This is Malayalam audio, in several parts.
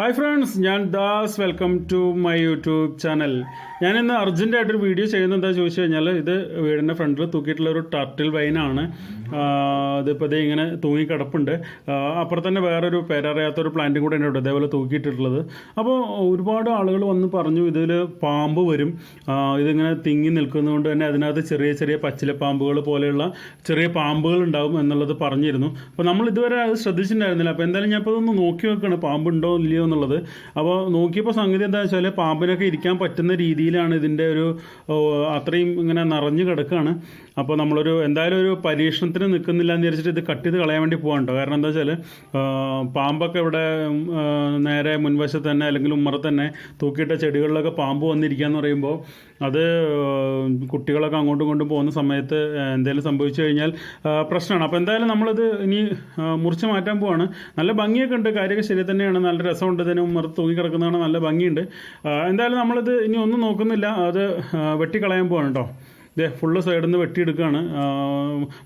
ഹായ് ഫ്രണ്ട്സ് ഞാൻ Das. Welcome to my YouTube channel ഞാൻ ഇന്ന് അർജന്റായിട്ടൊരു വീഡിയോ ചെയ്യുന്നത് എന്താ ചോദിച്ചു കഴിഞ്ഞാൽ ഇത് വീടിന്റെ ഫ്രണ്ടിൽ തൂക്കിയിട്ടുള്ള ഒരു ടർട്ടിൽ വൈനാണ് ഇതിപ്പോൾ ഇത് ഇങ്ങനെ തൂങ്ങി കിടപ്പുണ്ട്. അപ്പുറത്ത് തന്നെ വേറൊരു പേരറിയാത്തൊരു പ്ലാന്റും കൂടെ ഉണ്ട് അതേപോലെ തൂക്കിയിട്ടിട്ടുള്ളത്. അപ്പോൾ ഒരുപാട് ആളുകൾ വന്ന് പറഞ്ഞു ഇതിൽ പാമ്പ് വരും. ഇതിങ്ങനെ തിങ്ങി നിൽക്കുന്നതുകൊണ്ട് തന്നെ അതിനകത്ത് ചെറിയ ചെറിയ പച്ചില പാമ്പുകൾ പോലെയുള്ള ചെറിയ പാമ്പുകൾ ഉണ്ടാകും എന്നുള്ളത് പറഞ്ഞിരുന്നു. അപ്പോൾ നമ്മൾ ഇതുവരെ അത് ശ്രദ്ധിച്ചിട്ടുണ്ടായിരുന്നില്ല. അപ്പോൾ എന്തായാലും ഞാൻ ഇപ്പോൾ ഒന്ന് നോക്കി വെക്കണം. പാമ്പുണ്ടോ ഇല്ലയോ എന്നുള്ളത്. അപ്പോൾ നോക്കിയപ്പോൾ സംഗതി എന്താ വെച്ചാൽ പാമ്പിനൊക്കെ ഇരിക്കാൻ പറ്റുന്ന രീതിയിലാണ് ഇതിന്റെ ഒരു അത്രയും ഇങ്ങനെ നിറഞ്ഞു കിടക്കുകയാണ്. അപ്പോൾ നമ്മളൊരു എന്തായാലും ഒരു പരീക്ഷണത്തിന് നിൽക്കുന്നില്ല എന്ന് വിചാരിച്ചിട്ട് ഇത് കട്ട് ചെയ്ത് കളയാൻ വേണ്ടി പോകാണ്ടോ കാരണം എന്താ വെച്ചാൽ പാമ്പൊക്കെ ഇവിടെ നേരെ മുൻവശത്ത് തന്നെ അല്ലെങ്കിൽ ഉമ്മറത്ത് തന്നെ തൂക്കിയിട്ട ചെടികളിലൊക്കെ പാമ്പ് വന്നിരിക്കുക എന്ന് പറയുമ്പോൾ അത് കുട്ടികളൊക്കെ അങ്ങോട്ടും ഇങ്ങോട്ടും പോകുന്ന സമയത്ത് എന്തെങ്കിലും സംഭവിച്ചു കഴിഞ്ഞാൽ പ്രശ്നമാണ്. അപ്പോൾ എന്തായാലും നമ്മളിത് ഇനി മുറിച്ച് മാറ്റാൻ പോവാണ്. നല്ല ഭംഗിയൊക്കെ ഉണ്ട്. കാര്യമൊക്കെ ശരി തന്നെയാണ്. നല്ല രസമുണ്ട് ഇതിന് ഉമ്മറത്ത് തൂങ്ങി കിടക്കുന്നതാണ് നല്ല ഭംഗിയുണ്ട്. എന്തായാലും നമ്മളിത് ഇനി ഒന്നും നോക്കുന്നില്ല. അത് വെട്ടിക്കളയാൻ പോവാണ് കേട്ടോ. ഇതേ ഫുള്ള് സൈഡിൽ നിന്ന് വെട്ടിയെടുക്കുകയാണ്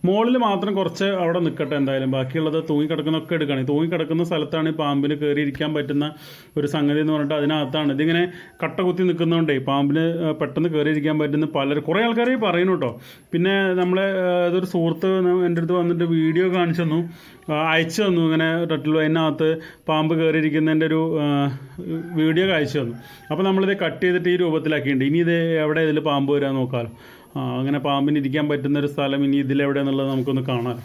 മുകളിൽ മാത്രം കുറച്ച് അവിടെ നിൽക്കട്ടെ എന്തായാലും. ബാക്കിയുള്ളത് തൂങ്ങിക്കിടക്കുന്നൊക്കെ എടുക്കുകയാണ് ഈ തൂങ്ങിക്കിടക്കുന്ന സ്ഥലത്താണ് ഈ പാമ്പിന് കയറിയിരിക്കാൻ പറ്റുന്ന ഒരു സംഗതി എന്ന് പറഞ്ഞിട്ട് അതിനകത്താണ്. ഇതിങ്ങനെ കട്ട കുത്തി നിൽക്കുന്നതുകൊണ്ടേ പാമ്പിന് പെട്ടെന്ന് കയറിയിരിക്കാൻ പറ്റുന്ന പലരും കുറേ ആൾക്കാർ ഈ പറയുന്നു കേട്ടോ. പിന്നെ നമ്മളെ ഇതൊരു സുഹൃത്ത് എന്റെ അടുത്ത് വന്നിട്ട് വീഡിയോ കാണിച്ചു തന്നു അയച്ചു തന്നു. ഇങ്ങനെ ടട്ടിൽ അതിനകത്ത് പാമ്പ് കയറിയിരിക്കുന്നതിന്റെ ഒരു വീഡിയോ അയച്ചു തന്നു. അപ്പോൾ നമ്മളിത് കട്ട് ചെയ്തിട്ട് ഈ രൂപത്തിലാക്കിയിട്ടുണ്ട്. ഇനി ഇത് എവിടെ ഇതിൽ പാമ്പ് വരാൻ നോക്കാമല്ലോ അങ്ങനെ പാമ്പിന് ഇരിക്കാൻ പറ്റുന്ന ഒരു സ്ഥലം ഇനി ഇതിലെവിടെയെന്നുള്ളത് നമുക്കൊന്ന് കാണാം.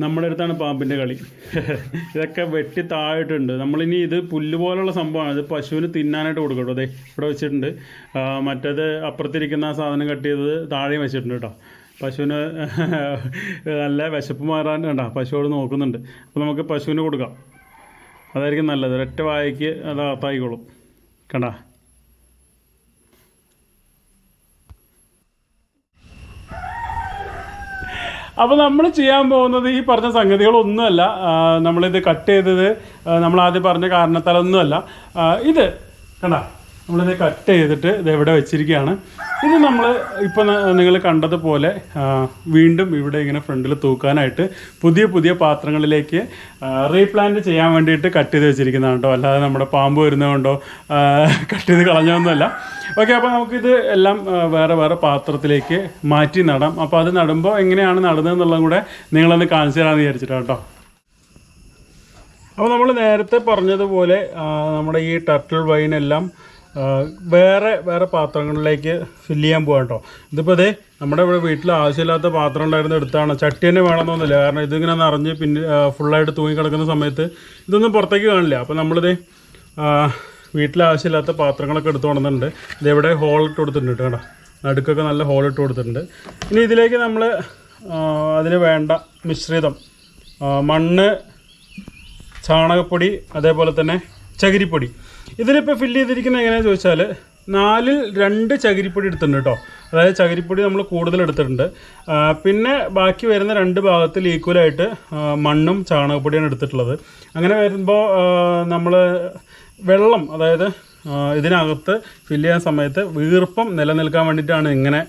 നമ്മുടെ അടുത്താണ് പാമ്പിന്റെ കളി. ഇതൊക്കെ വെട്ടി താഴിട്ടുണ്ട് നമ്മളിനി ഇത് പുല്ല് പോലുള്ള സംഭവമാണ്. ഇത് പശുവിന് തിന്നാനായിട്ട് കൊടുക്കട്ടോ. അതെ ഇവിടെ വെച്ചിട്ടുണ്ട്. മറ്റേത് അപ്പുറത്തിരിക്കുന്ന സാധനം കട്ട് ചെയ്തത് താഴെയും വെച്ചിട്ടുണ്ട് കേട്ടോ. പശുവിന് നല്ല വിശപ്പ് മാറാൻ കണ്ടോ പശുവോട് നോക്കുന്നുണ്ട്. അപ്പോൾ നമുക്ക് പശുവിന് കൊടുക്കാം. അതായിരിക്കും നല്ലത്. ഒരൊറ്റ വായയ്ക്ക് അത് അകത്തായിക്കോളും. കണ്ടാ? അപ്പോൾ നമ്മൾ ചെയ്യാൻ പോകുന്നത് ഈ പറഞ്ഞ സംഗതികളൊന്നുമല്ല. നമ്മളിത് കട്ട് ചെയ്തത് നമ്മൾ ആദ്യം പറഞ്ഞ കാരണത്താലൊന്നുമല്ല. ഇത് കണ്ട നമ്മളിത് കട്ട് ചെയ്തിട്ട് ഇത് എവിടെ വെച്ചിരിക്കുകയാണ്? ഇത് നമ്മൾ ഇപ്പോൾ നിങ്ങൾ കണ്ടതുപോലെ വീണ്ടും ഇവിടെ ഇങ്ങനെ ഫ്രണ്ടിൽ തൂക്കാനായിട്ട് പുതിയ പുതിയ പാത്രങ്ങളിലേക്ക് റീപ്ലാന്റ് ചെയ്യാൻ വേണ്ടിയിട്ട് കട്ട് ചെയ്ത് വെച്ചിരിക്കുന്നതാണ് കേട്ടോ അല്ലാതെ നമ്മുടെ പാമ്പ് വരുന്നതുകൊണ്ടോ കട്ട് ചെയ്ത് കളഞ്ഞതൊന്നുമല്ല. ഓക്കെ അപ്പോൾ നമുക്കിത് എല്ലാം വേറെ വേറെ പാത്രത്തിലേക്ക് മാറ്റി നടാം. അപ്പോൾ അത് നടുമ്പോൾ എങ്ങനെയാണ് നടുന്നതെന്നുള്ളതും കൂടെ നിങ്ങളൊന്ന് കാണിച്ചു തരാമെന്ന് വിചാരിച്ചിട്ടാണ് കേട്ടോ അപ്പോൾ നമ്മൾ നേരത്തെ പറഞ്ഞതുപോലെ നമ്മുടെ ഈ ടർട്ടിൽ വൈനെല്ലാം വേറെ വേറെ പാത്രങ്ങളിലേക്ക് ഫില്ല് ചെയ്യാൻ പോകാം കേട്ടോ ഇതിപ്പോൾ അതെ നമ്മുടെ ഇവിടെ വീട്ടിൽ ആവശ്യമില്ലാത്ത പാത്രം ഉണ്ടായിരുന്ന എടുത്താണ്. ചട്ടി തന്നെ വേണമെന്നൊന്നുമില്ല കാരണം ഇതിങ്ങനെ നിറഞ്ഞ് പിന്നെ ഫുള്ളായിട്ട് തൂങ്ങിക്കിടക്കുന്ന സമയത്ത് ഇതൊന്നും പുറത്തേക്ക് കാണില്ല. അപ്പോൾ നമ്മളിത് വീട്ടിൽ ആവശ്യമില്ലാത്ത പാത്രങ്ങളൊക്കെ എടുത്തു കൊണ്ടുവന്നിട്ടുണ്ട്. ഇതെവിടെ ഹോൾ ഇട്ട് കൊടുത്തിട്ടുണ്ട് കേട്ടോ. നടുക്കൊക്കെ നല്ല ഹോൾ ഇട്ട് കൊടുത്തിട്ടുണ്ട്. ഇനി ഇതിലേക്ക് നമ്മൾ അതിന് വേണ്ട മിശ്രിതം മണ്ണ് ചാണകപ്പൊടി അതേപോലെ തന്നെ ചകിരിപ്പൊടി. ഇതിലിപ്പോൾ ഫില്ല് ചെയ്തിരിക്കുന്നത് എങ്ങനെയാണെന്ന് ചോദിച്ചാൽ നാലിൽ രണ്ട് ചകിരിപ്പൊടി എടുത്തിട്ടുണ്ട് കേട്ടോ അതായത് ചകിരിപ്പൊടി നമ്മൾ കൂടുതൽ എടുത്തിട്ടുണ്ട്. പിന്നെ ബാക്കി വരുന്ന രണ്ട് ഭാഗത്തിൽ ഈക്വലായിട്ട് മണ്ണും ചാണകപ്പൊടിയാണ് എടുത്തിട്ടുള്ളത്. അങ്ങനെ വരുമ്പോൾ നമ്മൾ വെള്ളം അതായത് ഇതിനകത്ത് ഫില്ല് ചെയ്യാൻ സമയത്ത് വീർപ്പം നിലനിൽക്കാൻ വേണ്ടിയിട്ടാണ് ഇങ്ങനെ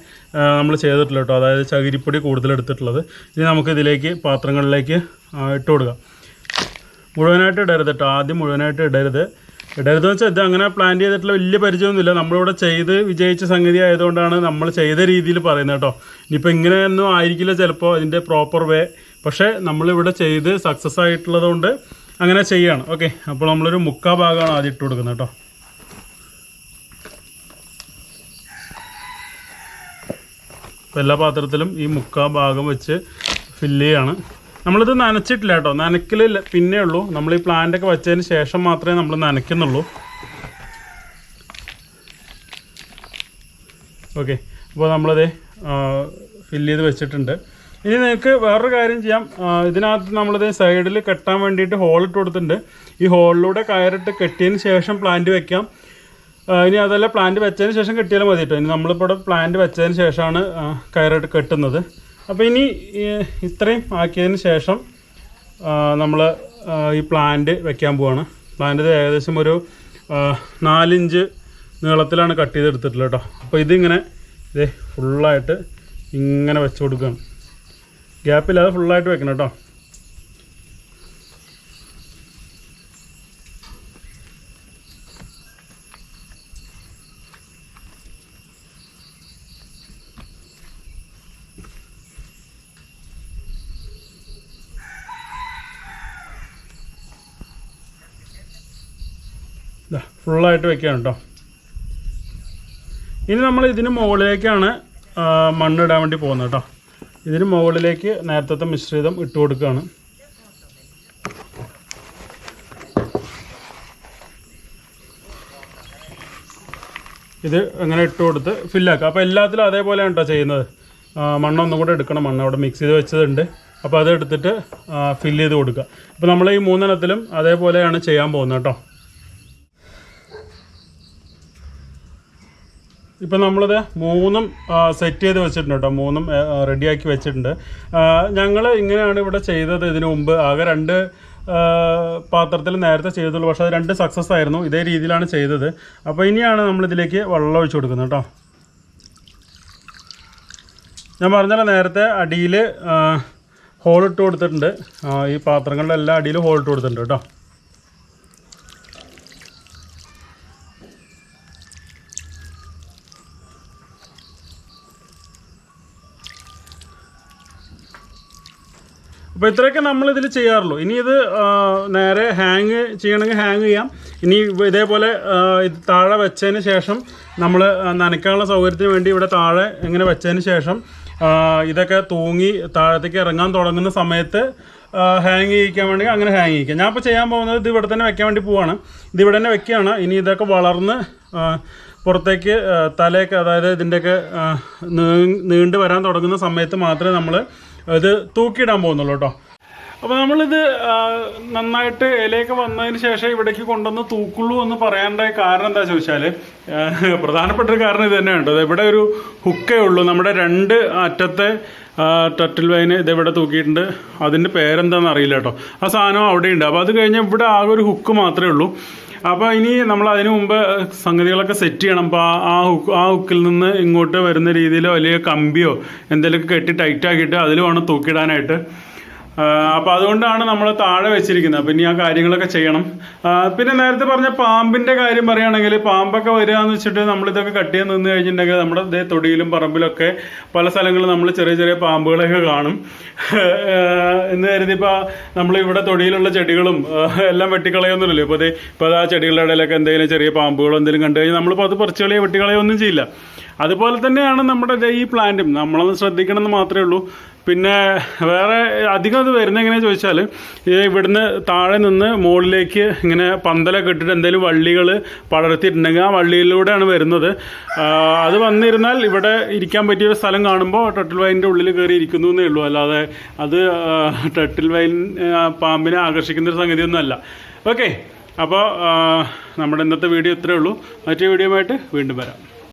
നമ്മൾ ചെയ്തിട്ടുള്ളത് കേട്ടോ അതായത് ചകിരിപ്പൊടി കൂടുതൽ എടുത്തിട്ടുള്ളത്. ഇനി നമുക്ക് ഇതിലേക്ക് പാത്രങ്ങളിലേക്ക് ഇട്ട് കൊടുക്കാം. മുഴുവനായിട്ട് ഇടരുത് കേട്ടോ ആദ്യം മുഴുവനായിട്ട് ഇടരുത്. ഇടരുതെന്ന് വെച്ചാൽ ഇത് അങ്ങനെ പ്ലാൻ ചെയ്തിട്ടുള്ള വലിയ പരിചയമൊന്നുമില്ല. നമ്മളിവിടെ ചെയ്ത് വിജയിച്ച സംഗതി ആയതുകൊണ്ടാണ് നമ്മൾ ചെയ്ത രീതിയിൽ പറയുന്നത് കേട്ടോ. ഇനിയിപ്പോൾ ഇങ്ങനെയൊന്നും ആയിരിക്കില്ല ചിലപ്പോൾ അതിന്റെ പ്രോപ്പർ വേ പക്ഷേ നമ്മളിവിടെ ചെയ്ത് സക്സസ് ആയിട്ടുള്ളതുകൊണ്ട് അങ്ങനെ ചെയ്യാണ്. ഓക്കെ അപ്പോൾ നമ്മളൊരു മുക്കാ ഭാഗമാണ് ആദ്യം ഇട്ട് കൊടുക്കുന്നത് കേട്ടോ. അപ്പോൾ എല്ലാ പാത്രത്തിലും ഈ മുക്കാ ഭാഗം വെച്ച് ഫില്ല് ചെയ്യാണ്. നമ്മളിത് നനച്ചിട്ടില്ല കേട്ടോ. നനയ്ക്കലില്ല പിന്നെ ഉള്ളൂ. നമ്മൾ ഈ പ്ലാന്റ് ഒക്കെ വെച്ചതിന് ശേഷം മാത്രമേ നമ്മൾ നനയ്ക്കുന്നുള്ളൂ. ഓക്കെ അപ്പോൾ നമ്മളത് ഫില്ല് ചെയ്ത് വെച്ചിട്ടുണ്ട്. ഇനി നിങ്ങൾക്ക് വേറൊരു കാര്യം ചെയ്യാം. ഇതിനകത്ത് നമ്മളിത് സൈഡിൽ കെട്ടാൻ വേണ്ടിയിട്ട് ഹോൾ ഇട്ട് കൊടുത്തിട്ടുണ്ട്. ഈ ഹോളിലൂടെ കയറിട്ട് കെട്ടിയതിന് ശേഷം പ്ലാന്റ് വെക്കാം. ഇനി അതല്ല പ്ലാന്റ് വെച്ചതിന് ശേഷം കെട്ടിയാലും മതി കേട്ടോ. ഇനി നമ്മളിപ്പോൾ പ്ലാന്റ് വെച്ചതിന് ശേഷമാണ് കയറിട്ട് കെട്ടുന്നത്. അപ്പോൾ ഇനി ഇത്രയും ആക്കിയതിന് ശേഷം നമ്മൾ ഈ പ്ലാന്റ് വെക്കാൻ പോവാണ്. പ്ലാന്റ് ഏകദേശം ഒരു നാലിഞ്ച് നീളത്തിലാണ് കട്ട് ചെയ്തെടുത്തിട്ടുള്ളത് കേട്ടോ അപ്പോൾ ഇതിങ്ങനെ ഇതേ ഫുള്ളായിട്ട് ഇങ്ങനെ വെച്ച് കൊടുക്കുകയാണ് ഗ്യാപ്പില്ലാതെ ഫുള്ളായിട്ട് വെക്കണം കേട്ടോ ഇതാ ഫുള്ളായിട്ട് വെക്കുകയാണ് കേട്ടോ ഇനി നമ്മൾ ഇതിന് മുകളിലേക്കാണ് മണ്ണിടാൻ വേണ്ടി പോകുന്നത് കേട്ടോ ഇതിന് മുകളിലേക്ക് നേരത്തെ മിശ്രിതം ഇട്ട് കൊടുക്കുകയാണ് ഇത് അങ്ങനെ ഇട്ട് കൊടുത്ത് ഫില്ലാക്കുക അപ്പോൾ എല്ലാത്തിലും അതേപോലെയാണ് കേട്ടോ ചെയ്യുന്നത്. മണ്ണൊന്നും കൂടെ എടുക്കണം. മണ്ണ് അവിടെ മിക്സ് ചെയ്ത് വെച്ചതുണ്ട്. അപ്പോൾ അത് എടുത്തിട്ട് ഫില്ല് ചെയ്ത് കൊടുക്കുക. അപ്പോൾ നമ്മൾ ഈ മൂന്നെണ്ണത്തിലും അതേപോലെയാണ് ചെയ്യാൻ പോകുന്നത് കേട്ടോ ഇപ്പം നമ്മളിത് മൂന്നും സെറ്റ് ചെയ്ത് വെച്ചിട്ടുണ്ട് കേട്ടോ മൂന്നും റെഡിയാക്കി വെച്ചിട്ടുണ്ട്. ഞങ്ങൾ ഇങ്ങനെയാണ് ഇവിടെ ചെയ്തത് ഇതിനു മുമ്പ്. ആകെ രണ്ട് പാത്രത്തിൽ നേരത്തെ ചെയ്തുള്ളൂ. പക്ഷേ അത് രണ്ട് സക്സസ് ആയിരുന്നു. ഇതേ രീതിയിലാണ് ചെയ്തത്. അപ്പോൾ ഇനിയാണ് നമ്മളിതിലേക്ക് വെള്ളം ഒഴിച്ചു കൊടുക്കുന്നത് കേട്ടോ ഞാൻ പറഞ്ഞല്ലോ നേരത്തെ അടിയിൽ ഹോൾ ഇട്ട് കൊടുത്തിട്ടുണ്ട്. ഈ പാത്രങ്ങളുടെ എല്ലാ അടിയിലും ഹോൾ ഇട്ട് കൊടുത്തിട്ടുണ്ട് കേട്ടോ അപ്പോൾ ഇത്രയൊക്കെ നമ്മൾ ഇതിൽ ചെയ്യാറുള്ളൂ. ഇനി ഇത് നേരെ ഹാങ് ചെയ്യണമെങ്കിൽ ഹാങ് ചെയ്യാം. ഇനി ഇതേപോലെ താഴെ വെച്ചതിന് ശേഷം നമ്മൾ നനയ്ക്കാനുള്ള സൗകര്യത്തിന് വേണ്ടി ഇവിടെ താഴെ ഇങ്ങനെ വെച്ചതിന് ശേഷം ഇതൊക്കെ തൂങ്ങി താഴത്തേക്ക് ഇറങ്ങാൻ തുടങ്ങുന്ന സമയത്ത് ഹാങ് ചെയ്യിക്കാൻ വേണ്ടി അങ്ങനെ ഹാങ് ചെയ്യിക്കാം. ഞാൻ ഇപ്പോൾ ചെയ്യാൻ പോകുന്നത് ഇത് ഇവിടെ തന്നെ വെക്കാൻ വേണ്ടി പോവാണ്. ഇത് ഇവിടെ തന്നെ വെക്കുകയാണ്. ഇനി ഇതൊക്കെ വളർന്ന് പുറത്തേക്ക് തലയൊക്കെ അതായത് ഇതിന്റെയൊക്കെ നീണ്ട് വരാൻ തുടങ്ങുന്ന സമയത്ത് മാത്രമേ നമ്മൾ ഇത് തൂക്കിയിടാൻ പോകുന്നുള്ളൂ കേട്ടോ. അപ്പോൾ നമ്മളിത് നന്നായിട്ട് ഇലയൊക്കെ വന്നതിന് ശേഷം ഇവിടേക്ക് കൊണ്ടുവന്ന് തൂക്കുള്ളൂ എന്ന് പറയാനുള്ള കാരണം എന്താ ചോദിച്ചാൽ പ്രധാനപ്പെട്ട ഒരു കാരണം ഇത് തന്നെയാണ് കേട്ടോ. ഇവിടെ ഒരു ഹുക്കേ ഉള്ളൂ. നമ്മുടെ രണ്ട് അറ്റത്തെ ടട്ടിൽ വൈന് ഇത് ഇവിടെ തൂക്കിയിട്ടുണ്ട്. അതിന്റെ പേരെന്താണെന്ന് അറിയില്ല കേട്ടോ. ആ സാധനം അവിടെയുണ്ട്. അപ്പോൾ അത് കഴിഞ്ഞാൽ ഇവിടെ ആകെ ഒരു ഹുക്ക് മാത്രമേ ഉള്ളൂ. അപ്പോൾ ഇനി നമ്മൾ അതിനു മുമ്പ് സംഗതികളൊക്കെ സെറ്റ് ചെയ്യണം. അപ്പോൾ ആ ഹുക്ക് ആ ഹുക്കിൽ നിന്ന് ഇങ്ങോട്ട് വരുന്ന രീതിയിലോ അല്ലെങ്കിൽ കമ്പിയോ എന്തെങ്കിലുമൊക്കെ കെട്ടി ടൈറ്റ് ആക്കിയിട്ട് അതിൽ വേണം തൂക്കിയിടാനായിട്ട് അപ്പോൾ അതുകൊണ്ടാണ് നമ്മൾ താഴെ വെച്ചിരിക്കുന്നത്. പിന്നെ ആ കാര്യങ്ങളൊക്കെ ചെയ്യണം. പിന്നെ നേരത്തെ പറഞ്ഞ പാമ്പിന്റെ കാര്യം പറയുകയാണെങ്കിൽ പാമ്പൊക്കെ വരിക എന്ന് വെച്ചിട്ട് നമ്മളിതൊക്കെ കട്ട് കട്ടിയ നിന്ന് കഴിഞ്ഞിട്ടുണ്ടെങ്കിൽ നമ്മുടെ തൊടിയിലും പറമ്പിലൊക്കെ പല സ്ഥലങ്ങളിലും നമ്മൾ ചെറിയ ചെറിയ പാമ്പുകളൊക്കെ കാണും. എന്ന് കരുതിപ്പോൾ നമ്മൾ ഇവിടെ തൊടിയിലുള്ള ചെടികളും എല്ലാം വെട്ടിക്കളയൊന്നുമില്ലല്ലോ ഇപ്പോൾ അതേ ഇപ്പോൾ ആ ചെടികളുടെ ഇടയിലൊക്കെ എന്തെങ്കിലും ചെറിയ പാമ്പുകളോ എന്തെങ്കിലും കണ്ടു കഴിഞ്ഞാൽ നമ്മളിപ്പോൾ അത് പറിച്ച് കളയോ വെട്ടിക്കളയോ ഒന്നും ചെയ്യില്ല. അതുപോലെ തന്നെയാണ് നമ്മുടെ ഈ പ്ലാന്റും. നമ്മളൊന്ന് ശ്രദ്ധിക്കണം എന്ന് മാത്രമേ ഉള്ളൂ. പിന്നെ വേറെ അധികം അത് വരുന്നത് എങ്ങനെയാണെന്ന് ചോദിച്ചാൽ ഇവിടുന്ന് താഴെ നിന്ന് മുകളിലേക്ക് ഇങ്ങനെ പന്തലൊക്കെ ഇട്ടിട്ട് എന്തെങ്കിലും വള്ളികൾ പടർത്തിയിട്ടുണ്ടെങ്കിൽ ആ വള്ളിയിലൂടെയാണ് വരുന്നത്. അത് വന്നിരുന്നാൽ ഇവിടെ ഇരിക്കാൻ പറ്റിയൊരു സ്ഥലം കാണുമ്പോൾ ടട്ടിൽ വൈന്റെ ഉള്ളിൽ കയറി ഇരിക്കുന്നു എന്നേ ഉള്ളൂ. അല്ലാതെ അത് ടട്ടിൽ വൈൻ പാമ്പിനെ ആകർഷിക്കുന്ന ഒരു സംഗതിയൊന്നുമല്ല ഓക്കെ. അപ്പോൾ നമ്മുടെ ഇന്നത്തെ വീഡിയോ ഇത്രയേ ഉള്ളൂ. മറ്റേ വീഡിയോ ആയിട്ട് വീണ്ടും വരാം.